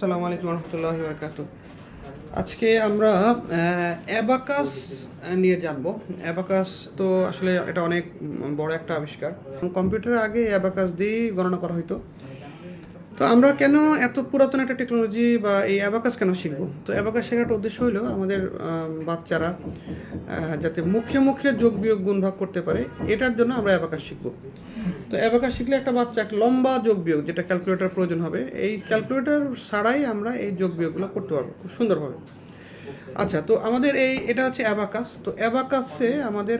আসসালামু আলাইকুম রহমতুল্লাহ বরকাত আজকে আমরা অ্যাবাকাস নিয়ে জানব। অ্যাবাকাস তো আসলে এটা অনেক বড় একটা আবিষ্কার। কম্পিউটারের আগে অ্যাবাকাস দিয়েই গণনা করা হতো তো আমরা কেন এত পুরাতন একটা টেকনোলজি বা এই অ্যাবাকাস কেন শিখব? তো অ্যাবাকাস শেখার উদ্দেশ্য হলো আমাদের বাচ্চারা যাতে মুখে মুখে যোগ বিয়োগ গুণ ভাগ করতে পারে, এটার জন্য আমরা অ্যাবাকাস শিখব। তো অ্যাবাকাস শিখলে একটা বাচ্চা একটা লম্বা যোগ বিয়োগ, যেটা ক্যালকুলেটর প্রয়োজন হবে। এই ক্যালকুলেটর ছাড়াই আমরা এই যোগ বিয়োগগুলো করতে পারব, খুব সুন্দরভাবে। আচ্ছা তো আমাদের এই, এটা হচ্ছে অ্যাবাকাস তো অ্যাবাকাসে আমাদের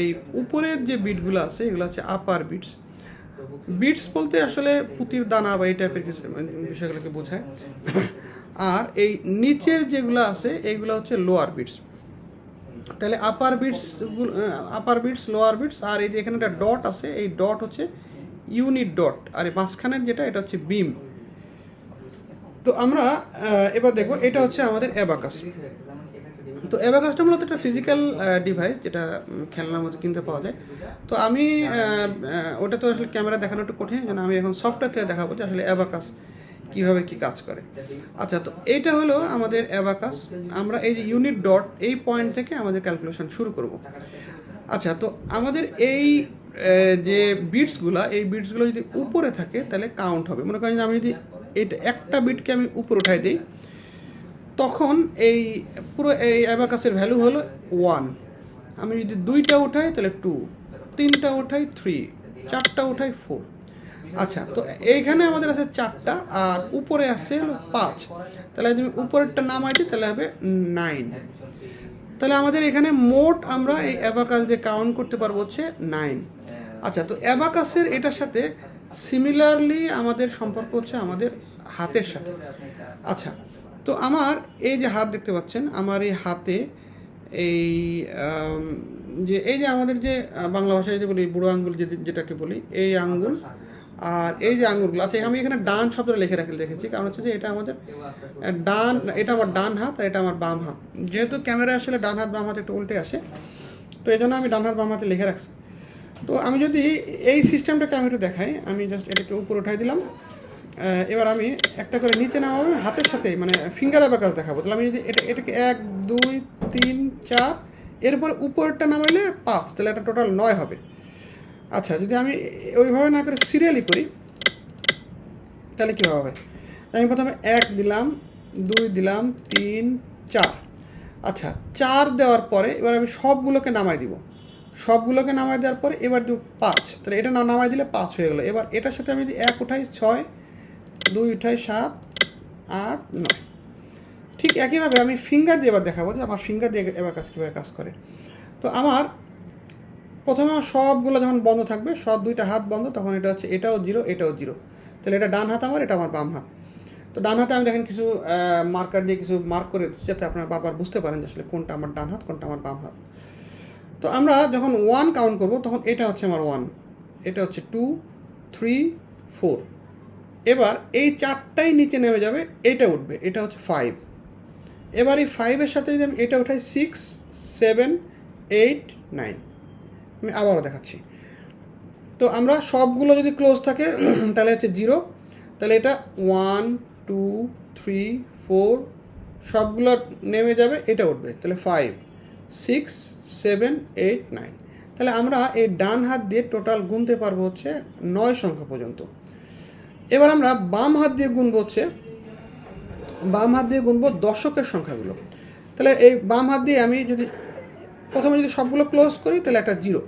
এই উপরের যে বিটগুলো আছে, এগুলো হচ্ছে আপার বিটস বিটস বলতে আসলে পুঁতির দানা বা এই টাইপের কিছু মানে বিষয়গুলোকে বোঝায়। আর এই নিচের যেগুলো আছে এইগুলো হচ্ছে লোয়ার বিটস তাহলে upper beads upper beads lower beads আর এই যে এখানে একটা ডট আছে, এই ডট হচ্ছে ইউনিট ডট আর এই মাঝখানের যেটা, এটা হচ্ছে বিম তো আমরা এবার দেখব, এটা হচ্ছে আমাদের অ্যাবাকাস তো অ্যাবাকাসটা মূলত একটা ফিজিক্যাল ডিভাইস যেটা খেলনার মতো কিনতে পাওয়া যায়। তো আমি ওটা তো আসলে ক্যামেরা দেখানো একটু কঠিন আমি এখন সফটওয়্যার থেকে দেখাবো যে আসলে অ্যাবাকাস কীভাবে কি কাজ করে। আচ্ছা তো এইটা হলো আমাদের অ্যাবাকাস আমরা এই যে ইউনিট ডট এই পয়েন্ট থেকে আমাদের ক্যালকুলেশন শুরু করব। আচ্ছা তো আমাদের এই যে বিটসগুলো এই বিটসগুলো যদি উপরে থাকে, তাহলে কাউন্ট হবে। মনে করেন আমি যদি এটা, একটা বিটকে আমি উপরে উঠাই দিই, তখন এই পুরো এই অ্যাবাকাসের ভ্যালু হলো ওয়ান আমি যদি দুইটা উঠাই, তাহলে টু তিনটা উঠাই থ্রি চারটা উঠাই ফোর আচ্ছা তো এইখানে আমাদের আছে চারটা, আর উপরে আছে পাঁচ। তাহলে আমি উপরেরটা নাম দিই তাহলে হবে নাইন। তাহলে আমাদের এখানে মোট আমরা এই অ্যাবাকাস দিয়ে কাউন্ট করতে পারব হচ্ছে নাইন। আচ্ছা তো অ্যাবাকাসের এটার সাথে সিমিলারলি আমাদের সম্পর্ক হচ্ছে আমাদের হাতের সাথে। আচ্ছা তো আমার এই যে হাত দেখতে পাচ্ছেন, আমার এই হাতে এই যে এই যে আমাদের যে বাংলা ভাষায় যে বলি, বুড়ো আঙ্গুল যেটাকে বলি, এই আঙ্গুল আর এই যে আঙ্গুলগুলো আচ্ছা আমি এখানে ডান শব্দটা লিখে রাখি রেখেছি কারণ হচ্ছে যে এটা আমাদের ডান, এটা আমার ডান হাত আর এটা আমার বাম হাত। যেহেতু ক্যামেরা আসলে ডান হাত, বাম হাত একটু উল্টে আসে, তো এই জন্য আমি ডান হাত, বাম হাতে লিখে রাখছি। তো আমি যদি এই সিস্টেমটাকে আমি একটু দেখাই, আমি জাস্ট এটাকে উপরে উঠাই দিলাম। এবার আমি একটা করে নিচে নামাবো হাতের সাথে মানে ফিঙ্গার অ্যাবাকাস দেখাবো। তাহলে আমি যদি এটা, এটাকে এক, দুই, তিন, চার, এরপর উপরেরটা নামাইলে পাঁচ, তাহলে এটা টোটাল নয় হবে। আচ্ছা যদি আমি ওইভাবে না করে সিরিয়ালি করি, তাহলে কীভাবে হবে? আমি প্রথমে এক দিলাম, দুই দিলাম, তিন, চার। আচ্ছা চার দেওয়ার পরে এবার আমি সবগুলোকে নামাই দিব। সবগুলোকে নামাই দেওয়ার পরে এবার দিব পাঁচ। তাহলে এটা না নামাই দিলে পাঁচ হয়ে গেলো। এবার এটার সাথে আমি যদি এক উঠাই, ছয়, দুই উঠাই, সাত, আট, নয়। ঠিক একইভাবে আমি ফিঙ্গার দিয়ে এবার দেখাবো যে আমার ফিঙ্গার দিয়ে এবার কাজ কীভাবে কাজ করে। তো আমার প্রথমে সবগুলো যখন বন্ধ থাকবে, সব দুইটা হাত বন্ধ, তখন এটা হচ্ছে এটাও জিরো এটাও জিরো। তাহলে এটা ডান হাত আমার, এটা আমার বাম হাত। তো ডান হাতে আমি দেখেন কিছু মার্কার দিয়ে কিছু মার্ক করে দিচ্ছি, যাতে আপনার বারবার বুঝতে পারেন যে আসলে কোনটা আমার ডান হাত, কোনটা আমার বাম হাত। তো আমরা যখন ওয়ান কাউন্ট করব, তখন এটা হচ্ছে আমার ওয়ান এটা হচ্ছে টু থ্রি ফোর এবার এই চারটাই নিচে নেমে যাবে, এটা উঠবে, এটা হচ্ছে ফাইভ এবার এই ফাইভের সাথে যদি আমি এটা উঠাই সিক্স সেভেন এইট নাইন আমি আবারও দেখাচ্ছি। তো আমরা সবগুলো যদি ক্লোজ থাকে, তাহলে হচ্ছে জিরো তাহলে এটা ওয়ান টু থ্রি ফোর সবগুলো নেমে যাবে, এটা উঠবে। তাহলে five six seven eight nine তাহলে আমরা এই ডান হাত দিয়ে টোটাল গুনতে পারব হচ্ছে নয় সংখ্যা পর্যন্ত। এবার আমরা বাম হাত দিয়ে গুনবো হচ্ছে, বাম হাত দিয়ে গুনবো দশকের সংখ্যাগুলো। তাহলে এই বাম হাত দিয়ে আমি যদি প্রথমে যদি সবগুলো ক্লোজ করি, তাহলে একটা জিরো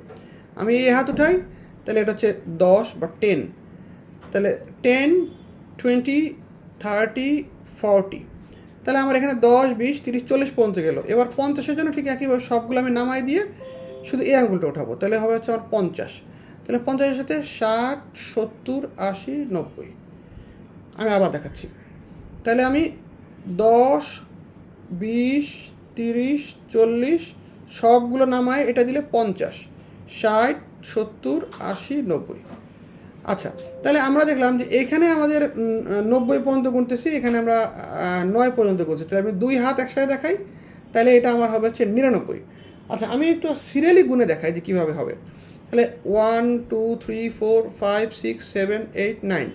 আমি এই হাত উঠাই, তাহলে এটা হচ্ছে দশ বা টেন তাহলে টেন টোয়েন্টি থার্টি ফর্টি তাহলে আমার এখানে দশ, বিশ, তিরিশ, চল্লিশ পর্যন্ত গেল। এবার পঞ্চাশের জন্য ঠিক একইভাবে সবগুলো আমি নামাই দিয়ে শুধু এই আঙুলটা উঠাবো। তাহলে হবে হচ্ছে আমার পঞ্চাশ। তাহলে পঞ্চাশের সাথে ষাট, সত্তর, আশি, নব্বই। আমি আবার দেখাচ্ছি। তাহলে আমি দশ, বিশ, তিরিশ, চল্লিশ সবগুলো নামায়, এটা দিলে পঞ্চাশ। ষাট, সত্তর, আশি, নব্বই। আচ্ছা তাহলে আমরা দেখলাম যে এখানে আমাদের নব্বই পর্যন্ত গুনতেছি, এখানে আমরা নয় পর্যন্ত গুনছি তাহলে আমি দুই হাত একসাথে দেখাই, তাহলে এটা আমার হবে হচ্ছে নিরানব্বই। আচ্ছা আমি একটু সিরিয়ালি গুনে দেখাই যে কীভাবে হবে। তাহলে one, two, three, four, five, six, seven, eight, nine.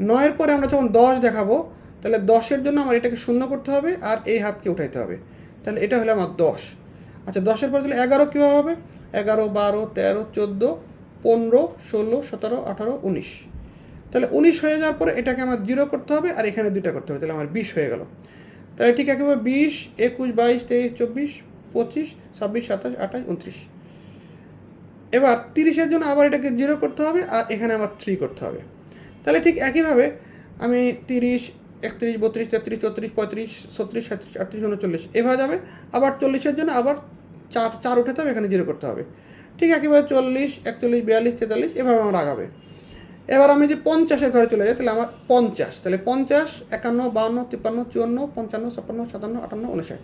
নয়ের পরে আমরা যখন দশ দেখাবো, তাহলে দশের জন্য আমার এটাকে শূন্য করতে হবে আর এই হাতকে উঠাইতে হবে। তাহলে এটা হলো আমার দশ। আচ্ছা দশের পর তাহলে এগারো কীভাবে হবে? এগারো, বারো, তেরো, চোদ্দ, পনেরো, ষোলো, সতেরো, আঠারো, উনিশ। তাহলে উনিশ হয়ে যাওয়ার পরে এটাকে আমার জিরো করতে হবে আর এখানে দুইটা করতে হবে, তাহলে আমার বিশ হয়ে গেল। তাহলে ঠিক একেবারে বিশ, একুশ, বাইশ, তেইশ, চব্বিশ, পঁচিশ, ছাব্বিশ, সাতাশ, আঠাশ, উনত্রিশ। এবার তিরিশের জন্য আবার এটাকে জিরো করতে হবে আর এখানে আমার থ্রি করতে হবে। তাহলে ঠিক একইভাবে আমি তিরিশ, একত্রিশ, বত্রিশ, তেত্রিশ, চৌত্রিশ, পঁয়ত্রিশ, ছত্রিশ, সাঁত্রিশ, আটত্রিশ, উনচল্লিশ, এভাবে যাবে। আবার চল্লিশের জন্য আবার চার চার উঠাতে হবে এখানে জিরো করতে হবে। ঠিক একইভাবে চল্লিশ, একচল্লিশ, বিয়াল্লিশ, তেতাল্লিশ, এভাবে আমার আগাবে। এবার আমি যে পঞ্চাশের ঘরে চলে যাই, তাহলে আমার পঞ্চাশ, তাহলে পঞ্চাশ, একান্ন বাউন্ন তিপ্পান্ন, চুয়ান্ন, পঞ্চান্ন, ছাপ্পান্ন, সাতান্ন, আটান্ন উনষাট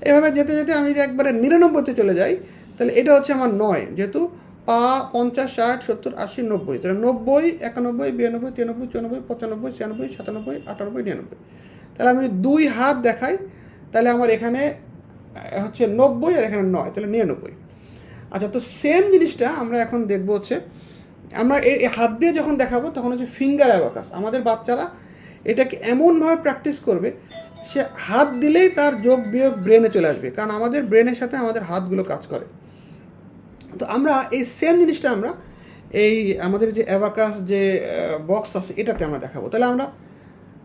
এভাবে যেতে যেতে আমি যদি একবারে নিরানব্বইতে চলে যাই, তাহলে এটা হচ্ছে আমার নয়, যেহেতু পা পঞ্চাশ, ষাট, সত্তর, আশি, নব্বই, তাহলে নব্বই, একানব্বই, বিরানব্বই, তিরানব্বই, চুরানব্বই, পঁচানব্বই, ছিয়ানব্বই, সাতানব্বই, আটানব্বই, নিরানব্বই। তাহলে আমি দুই হাত দেখাই, তাহলে আমার এখানে হচ্ছে নব্বই আর এখানে নয়, তাহলে নিরানব্বই। আচ্ছা তো সেম জিনিসটা আমরা এখন দেখব হচ্ছে, আমরা এই হাত দিয়ে যখন দেখাবো তখন হচ্ছে ফিঙ্গার অ্যাবাকাস আমাদের বাচ্চারা এটাকে এমনভাবে প্র্যাকটিস করবে, সে হাত দিলেই তার যোগ বিয়োগ ব্রেনে চলে আসবে, কারণ আমাদের ব্রেনের সাথে আমাদের হাতগুলো কাজ করে। তো আমরা এই সেম জিনিসটা আমরা এই আমাদের যে অ্যাবাকাস যে বক্স আছে এটাতে আমরা দেখাবো। তাহলে আমরা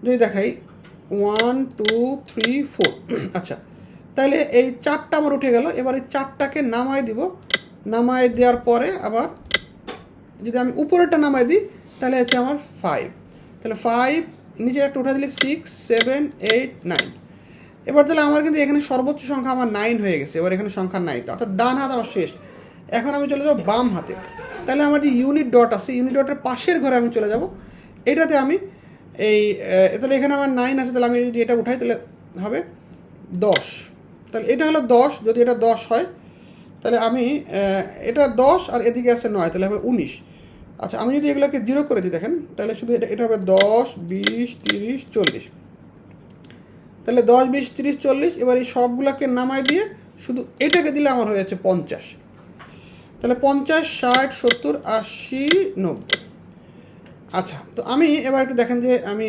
যদি দেখাই ওয়ান টু থ্রি ফোর আচ্ছা তাহলে এই চারটা আমার উঠে গেল। এবার এই চারটাকে নামায় দিব। নামায় দেওয়ার পরে আবার যদি আমি উপরেরটা নামাই দিই তাহলে হচ্ছে আমার ফাইভ তাহলে ফাইভ নিচে একটা উঠে দিলে সিক্স সেভেন এইট নাইন এবার তাহলে আমার কিন্তু এখানে সর্বোচ্চ সংখ্যা আমার নাইন হয়ে গেছে। এবার এখানে সংখ্যা নাইন অর্থাৎ ডান হাত আমার শেষ। এখন আমি চলে যাব বাম হাতে। তাহলে আমার যে ইউনিট ডট আছে ইউনিট ডটের পাশের ঘরে আমি চলে যাব। এটাতে আমি এই তাহলে এখানে আমার নাইন আছে তাহলে আমি যদি এটা উঠাই তাহলে হবে দশ। তাহলে এটা হলো দশ, যদি এটা দশ হয়, তাহলে আমি এটা দশ আর এদিকে আছে নয়, তাহলে হবে উনিশ। আচ্ছা আমি যদি এগুলোকে জিরো করে দিই, দেখেন, তাহলে শুধু এটা এটা হবে দশ, বিশ, তিরিশ, চল্লিশ। তাহলে দশ, বিশ, তিরিশ, চল্লিশ, এবার এই সবগুলোকে নামাই দিয়ে শুধু এটাকে দিলে আমার হয়ে যাচ্ছে পঞ্চাশ। তাহলে পঞ্চাশ, ষাট, সত্তর, আশি, নব্বই। আচ্ছা তো আমি এবার একটু দেখেন যে আমি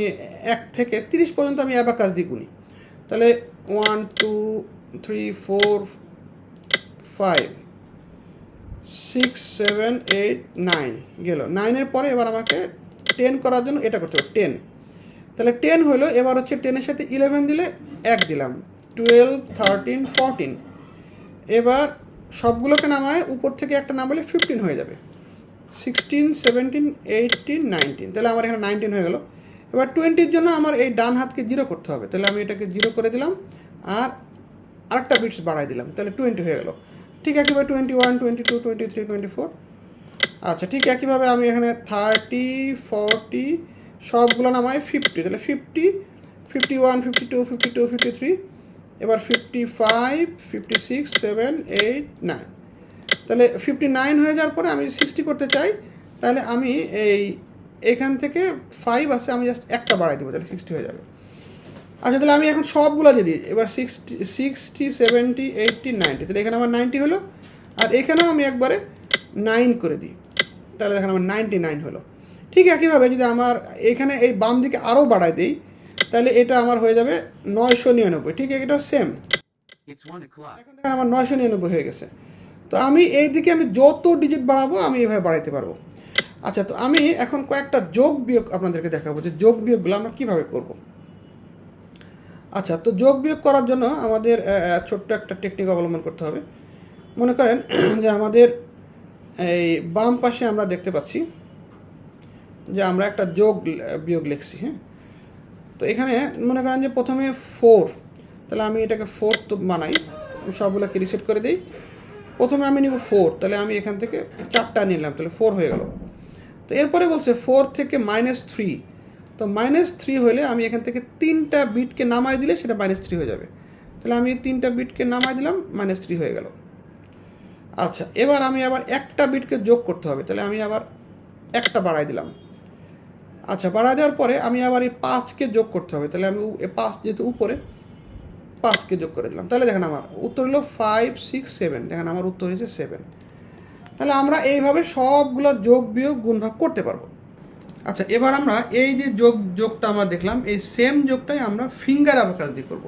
এক থেকে তিরিশ পর্যন্ত আমি অ্যাবাকাস দিয়ে গুনি। তাহলে one two three four five six seven eight nine গেল। নাইনের পরে এবার আমাকে টেন করার জন্য এটা করতে হবে টেন তাহলে টেন হলো, এবার হচ্ছে টেনের সাথে ইলেভেন দিলে এক দিলাম। টুয়েলভ থার্টিন ফোরটিন এবার সবগুলোকে নামায়, উপর থেকে একটা নামালে ফিফটিন হয়ে যাবে। সিক্সটিন সেভেন্টিন এইটিন নাইনটিন তাহলে আমার এখানে নাইনটিন হয়ে গেল। এবার টোয়েন্টির জন্য আমার এই ডান হাতকে জিরো করতে হবে। তাহলে আমি এটাকে জিরো করে দিলাম। আর আরেকটা বিটস বাড়াই দিলাম, তাহলে টোয়েন্টি হয়ে গেল। ঠিক একইভাবে twenty one twenty two twenty three twenty four আচ্ছা ঠিক একইভাবে আমি এখানে থার্টি ফর্টি সবগুলো নামাই ফিফটি তাহলে fifty fifty one fifty two fifty two fifty three এবার fifty five fifty six seven eight nine তাহলে ফিফটি নাইন হয়ে যাওয়ার পরে আমি সিক্সটি করতে চাই, তাহলে আমি এই, এখান থেকে ফাইভ আছে, আমি জাস্ট একটা বাড়াই দেবো, তাহলে সিক্সটি হয়ে যাবে। আচ্ছা তাহলে আমি এখন সবগুলো দিয়ে দিই এবার sixty sixty seventy eighty ninety তাহলে এখানে আমার নাইনটি হলো আর এখানেও আমি একবারে নাইন করে দিই। তাহলে দেখেন আমার নাইনটি নাইন হলো। ঠিক একইভাবে যদি আমার এখানে এই বাম দিকে আরও বাড়াই দিই তাহলে এটা আমার হয়ে যাবে নয়শো নিরানব্বই। ঠিক এটা সেম এখন দেখেন আমার নয়শো নিরানব্বই হয়ে গেছে। তো আমি এই দিকে আমি যত ডিজিট বাড়াবো আমি এইভাবে বাড়াইতে পারব। আচ্ছা তো আমি এখন কয়েকটা যোগ বিয়োগ আপনাদেরকে দেখাবো যে যোগ বিয়োগগুলো আমরা কীভাবে করব। আচ্ছা তো যোগ বিয়োগ করার জন্য আমাদের ছোট্ট একটা টেকনিক অবলম্বন করতে হবে। মনে করেন যে আমাদের এই বাম পাশে আমরা দেখতে পাচ্ছি যে আমরা একটা যোগ বিয়োগ লিখছি হ্যাঁ? তো এখানে মনে করেন যে প্রথমে ফোর তাহলে আমি এটাকে ফোর তো বানাই সবগুলোকে রিসেট করে দিই। প্রথমে আমি নিব ফোর তাহলে আমি এখান থেকে চারটা নিলাম, তাহলে ফোর হয়ে গেল। তো এরপরে বলছে ফোর থেকে মাইনাস থ্রি তো মাইনাস থ্রি হলে আমি এখান থেকে তিনটা বিটকে নামাই দিলে সেটা মাইনাস থ্রি হয়ে যাবে। তাহলে আমি তিনটা বিটকে নামাই দিলাম মাইনাস থ্রি হয়ে গেল। আচ্ছা এবার আমি আবার একটা বিটকে যোগ করতে হবে। তাহলে আমি আবার একটা বাড়াই দিলাম। আচ্ছা বাড়া দেওয়ার পরে আমি আবার এই পাঁচকে যোগ করতে হবে। তাহলে আমি পাঁচ যেহেতু উপরে, পাঁচকে যোগ করে দিলাম। তাহলে দেখেন আমার উত্তর হলো ফাইভ সিক্স সেভেন দেখেন আমার উত্তর হয়েছে সেভেন তাহলে আমরা এইভাবে সবগুলো যোগ বিয়োগ গুণভাগ করতে পারব। আচ্ছা এবার আমরা এই যে যোগ, যোগটা আমরা দেখলাম, এই সেম যোগটাই আমরা ফিঙ্গার অ্যাবাকাস দিয়ে করব।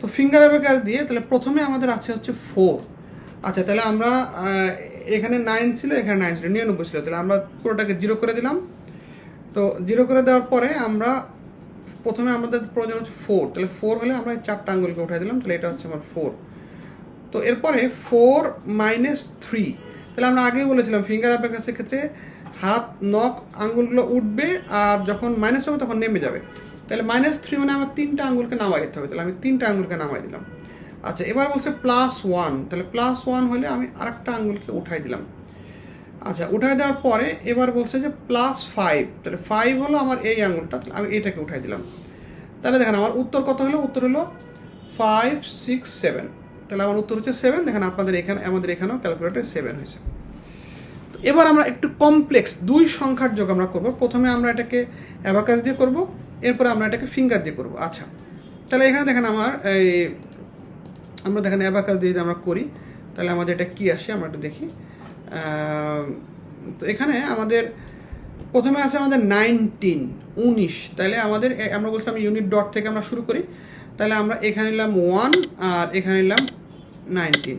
তো ফিঙ্গার অ্যাবাকাস দিয়ে তাহলে প্রথমে আমাদের আছে হচ্ছে ফোর আচ্ছা তাহলে আমরা এখানে নাইন ছিল, এখানে নাইন ছিল, নিরানব্বই ছিল। তাহলে আমরা পুরোটাকে জিরো করে দিলাম। তো জিরো করে দেওয়ার পরে আমরা প্রথমে আমাদের প্রয়োজন হচ্ছে ফোর তাহলে ফোর হলে আমরা চারটা আঙ্গুলকে উঠাই দিলাম, তাহলে এটা হচ্ছে আমার ফোর তো এরপরে ফোর মাইনাস থ্রি তাহলে আমরা আগেই বলেছিলাম ফিঙ্গার অ্যাবাকাসের ক্ষেত্রে হাত, নখ, আঙ্গুলগুলো উঠবে আর যখন মাইনাস হবে তখন নেমে যাবে। তাহলে মাইনাস থ্রি মানে আমার তিনটা আঙ্গুলকে নামাই দিতে হবে। তাহলে আমি তিনটা আঙ্গুলকে নামাই দিলাম। আচ্ছা এবার বলছে প্লাস ওয়ান তাহলে প্লাস ওয়ান হলে আমি আরেকটা আঙ্গুলকে উঠাই দিলাম। আচ্ছা উঠাই দেওয়ার পরে এবার বলছে যে প্লাস ফাইভ তাহলে ফাইভ হলো আমার এই আঙ্গুলটা। তাহলে আমি এটাকে উঠাই দিলাম। তাহলে দেখেন আমার উত্তর কত হলো? উত্তর হলো ফাইভ সিক্স সেভেন তাহলে আমার উত্তর হচ্ছে সেভেন দেখেন আপনাদের এখানে, আমাদের এখানেও ক্যালকুলেটরে সেভেন হয়েছে। এবার আমরা একটু কমপ্লেক্স দুই সংখ্যার যোগ আমরা করব। প্রথমে আমরা এটাকে অ্যাবাকাস দিয়ে করব, এরপরে আমরা এটাকে ফিঙ্গার দিয়ে করব। আচ্ছা তাহলে এখানে দেখেন আমার এই, আমরা দেখেন অ্যাবাকাস দিয়ে যদি আমরা করি, তাহলে আমাদের এটা কি আসে? আমরা একটু দেখি। তো এখানে আমাদের, প্রথমে আছে আমাদের নাইনটিন উনিশ। তাহলে আমাদের আমরা বলছিলাম ইউনিট ডট থেকে আমরা শুরু করি। তাহলে আমরা এখানে নিলাম ওয়ান আর এখানে নিলাম নাইনটিন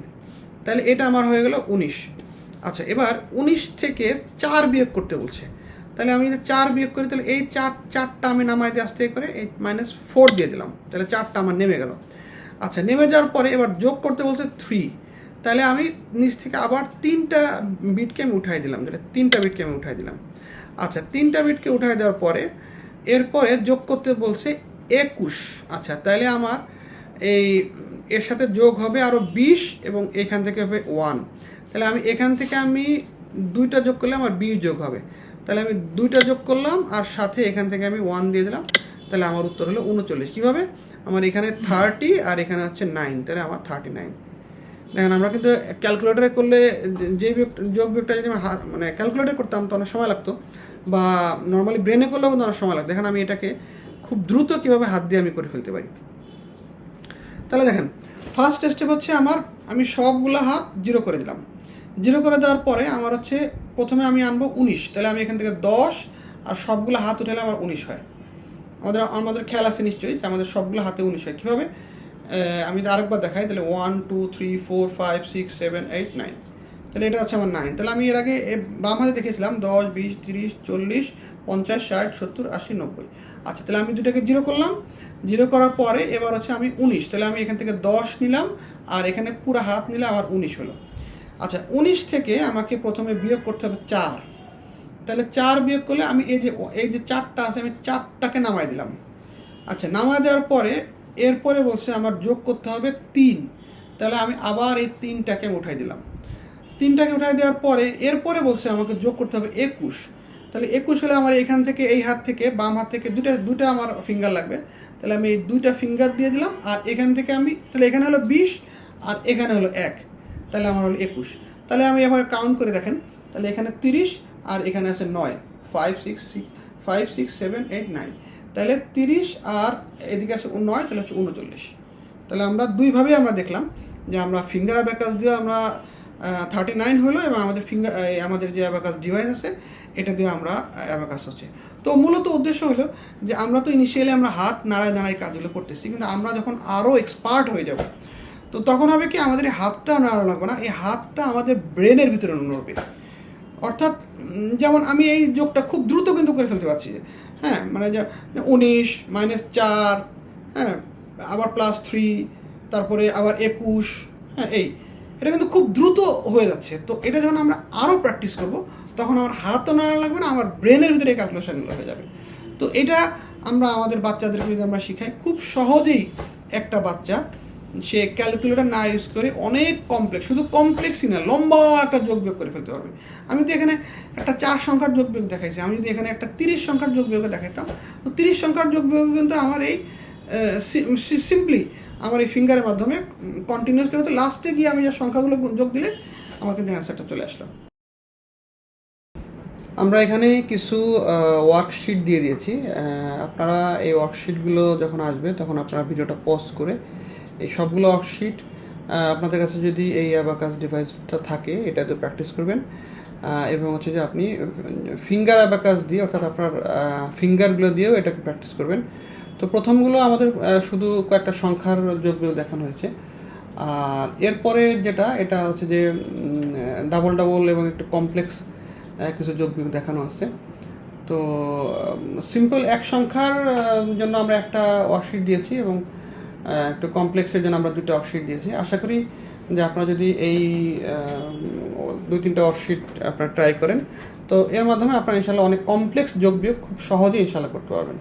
তাহলে এটা আমার হয়ে গেল উনিশ। আচ্ছা এবার উনিশ থেকে চার বিয়োগ করতে বলছে। তাহলে আমি যদি চার বিয়োগ করি, তাহলে এই চার, চারটা আমি নামাই দিয়ে আসতে করে এই মাইনাস ফোর দিয়ে দিলাম। তাহলে চারটা আমার নেমে গেল। আচ্ছা নেমে যাওয়ার পরে এবার যোগ করতে বলছে থ্রি তাহলে আমি নিচ থেকে আবার তিনটা বিটকে আমি উঠাই দিলাম। তাহলে তিনটা বিটকে আমি উঠাই দিলাম। আচ্ছা তিনটা বিটকে উঠাই দেওয়ার পরে এরপরে যোগ করতে বলছে একুশ। আচ্ছা তাহলে আমার এই, এর সাথে যোগ হবে আরও বিশ এবং এখান থেকে হবে ওয়ান তাহলে আমি এখান থেকে আমি দুইটা যোগ করলে আমার বিশ যোগ হবে। তাহলে আমি দুইটা যোগ করলাম আর সাথে এখান থেকে আমি ওয়ান দিয়ে দিলাম। তাহলে আমার উত্তর হলো উনচল্লিশ। কীভাবে? আমার এখানে থার্টি আর এখানে হচ্ছে নাইন তাহলে আমার থার্টি নাইন দেখেন, আমরা কিন্তু ক্যালকুলেটারে করলে যে- যোগ বিয়োগটা যদি মানে ক্যালকুলেটারে করতাম তো অনেক সময় লাগতো। বা নর্মালি ব্রেনে করলেও কিন্তু অনেক সময় লাগতো। দেখেন, আমি এটাকে খুব দ্রুত কীভাবে হাত দিয়ে আমি করে ফেলতে পারি। তাহলে দেখেন ফার্স্ট স্টেপ হচ্ছে আমার, আমি সবগুলো হাত জিরো করে দিলাম। জিরো করে দেওয়ার পরে আমার হচ্ছে প্রথমে আমি আনব উনিশ। তাহলে আমি এখান থেকে দশ আর সবগুলো হাত উঠালে আমার উনিশ হয়। আমাদের আমাদের খেয়াল আছে নিশ্চয়ই যে আমাদের সবগুলো হাতে উনিশ হয়। কীভাবে? আমি যদি আরেকবার দেখাই, তাহলে one two three four five six seven eight nine তাহলে এটা হচ্ছে আমার নাইন তাহলে আমি এর আগে বাম হাতে দেখেছিলাম দশ, বিশ, তিরিশ, চল্লিশ, পঞ্চাশ, ষাট, সত্তর, আশি, নব্বই। আচ্ছা তাহলে আমি দুটাকে জিরো করলাম। জিরো করার পরে এবার হচ্ছে আমি উনিশ। তাহলে আমি এখান থেকে দশ নিলাম আর এখানে পুরো হাত নিলে আমার উনিশ হলো। আচ্ছা উনিশ থেকে আমাকে প্রথমে বিয়োগ করতে হবে চার। তাহলে চার বিয়োগ করলে আমি এই যে এই যে চারটা আছে, আমি চারটাকে নামাই দিলাম। আচ্ছা নামাই দেওয়ার পরে, এরপরে বলছে আমার যোগ করতে হবে তিন। তাহলে আমি আবার এই তিনটাকে উঠাই দিলাম। তিনটাকে উঠাই দেওয়ার পরে, এরপরে বলছে আমাকে যোগ করতে হবে একুশ। তাহলে একুশ হলে আমার এখান থেকে, এই হাত থেকে, বাম হাত থেকে দুটা দুটা আমার ফিঙ্গার লাগবে। তাহলে আমি এই দুইটা ফিঙ্গার দিয়ে দিলাম, আর এখান থেকে আমি, তাহলে এখানে হলো বিশ, আর এখানে হলো এক। তাহলে আমার হলো একুশ। তাহলে আমি এবার কাউন্ট করে দেখেন, তাহলে এখানে তিরিশ আর এখানে আছে নয়। Five six six five six seven eight nine তাহলে তিরিশ আর এদিকে আছে নয়, তাহলে হচ্ছে উনচল্লিশ। তাহলে আমরা দুইভাবেই আমরা দেখলাম যে আমরা ফিঙ্গার অ্যাবাকাস দিয়ে আমরা থার্টি নাইন হলো এবং আমাদের ফিঙ্গার আমাদের যে অ্যাবাকাস ডিভাইস আছে, এটা দিয়ে আমরা অ্যাবাকাস হচ্ছে। তো মূলত উদ্দেশ্য হলো যে আমরা তো ইনিশিয়ালি আমরা হাত নাড়ায় নাড়ায় কাজগুলো করতেছি, কিন্তু আমরা যখন আরও এক্সপার্ট হয়ে যাব তো তখন হবে কি, আমাদের এই হাতটা নাড়ানো লাগবে না, এই হাতটা আমাদের ব্রেনের ভিতরে নড়বে। অর্থাৎ যেমন আমি এই যোগটা খুব দ্রুত কিন্তু করে ফেলতে পারছি হ্যাঁ মানে যে উনিশ মাইনাস চার হ্যাঁ আবার প্লাস থ্রি তারপরে আবার একুশ হ্যাঁ এই। এটা কিন্তু খুব দ্রুত হয়ে যাচ্ছে। তো এটা যখন আমরা আরও প্র্যাকটিস করব, তখন আমার হাতও নাড়া লাগবে না, আমার ব্রেনের ভিতরে এই ক্যালকুলেশনগুলো হয়ে যাবে। তো এটা আমরা আমাদের বাচ্চাদেরকে যদি আমরা শিখাই, খুব সহজেই একটা বাচ্চা সে ক্যালকুলেটর না ইউজ করে অনেক কমপ্লেক্স শুধু কমপ্লেক্সই না, লম্বা একটা যোগ বিয়োগ করে ফেলতে পারবে। আমি যদি এখানে একটা চার সংখ্যার যোগ বিয়োগ দেখাইছি, আমি যদি এখানে একটা তিরিশ সংখ্যার যোগ বিয়োগ দেখাইতাম, তো তিরিশ সংখ্যার যোগ বিয়োগ কিন্তু আমার এই সিম্পলি আমার এই ফিঙ্গারের মাধ্যমে কন্টিনিউসলি হতো লাস্টে গিয়ে আমি যে সংখ্যাগুলো যোগ দিলে, আমার কিন্তু অ্যান্সারটা চলে আসলো। আমরা এখানে কিছু ওয়ার্কশিট দিয়ে দিয়েছি। আপনারা এই ওয়ার্কশিটগুলো যখন আসবে, তখন আপনারা ভিডিওটা পজ করে এই সবগুলো ওয়ার্কশিট আপনাদের কাছে যদি এই অ্যাবাকাস ডিভাইসটা থাকে এটাতে প্র্যাকটিস করবেন। এবং হচ্ছে যে আপনি ফিঙ্গার অ্যাবাকাস দিয়ে, অর্থাৎ আপনার ফিঙ্গারগুলো দিয়েও এটাকে প্র্যাকটিস করবেন। তো প্রথমগুলো আমাদের শুধু কয়েকটা সংখ্যার যোগবিয়োগ দেখানো হয়েছে। আর এরপরে যেটা, এটা হচ্ছে যে ডাবল ডাবল এবং একটু কমপ্লেক্স কিছু যোগবিয়োগ দেখানো আছে। তো সিম্পল এক সংখ্যার জন্য আমরা একটা ওয়ার্কশিট দিয়েছি এবং একটু কমপ্লেক্সের জন্য আমরা দুটো অর্কশিট দিয়েছি। আশা করি যে আপনারা যদি এই দুই তিনটা অর্কশিট আপনারা ট্রাই করেন, তো এর মাধ্যমে আপনারা ইনশাল্লাহ অনেক কমপ্লেক্স যোগ বিয়োগ খুব সহজেই ইনশাল্লাহ করতে পারবেন।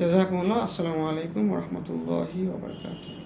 জাজাকুমুল্লাহ, আসসালামু আলাইকুম রহমতুল্লাহি ওবরাকাতুহ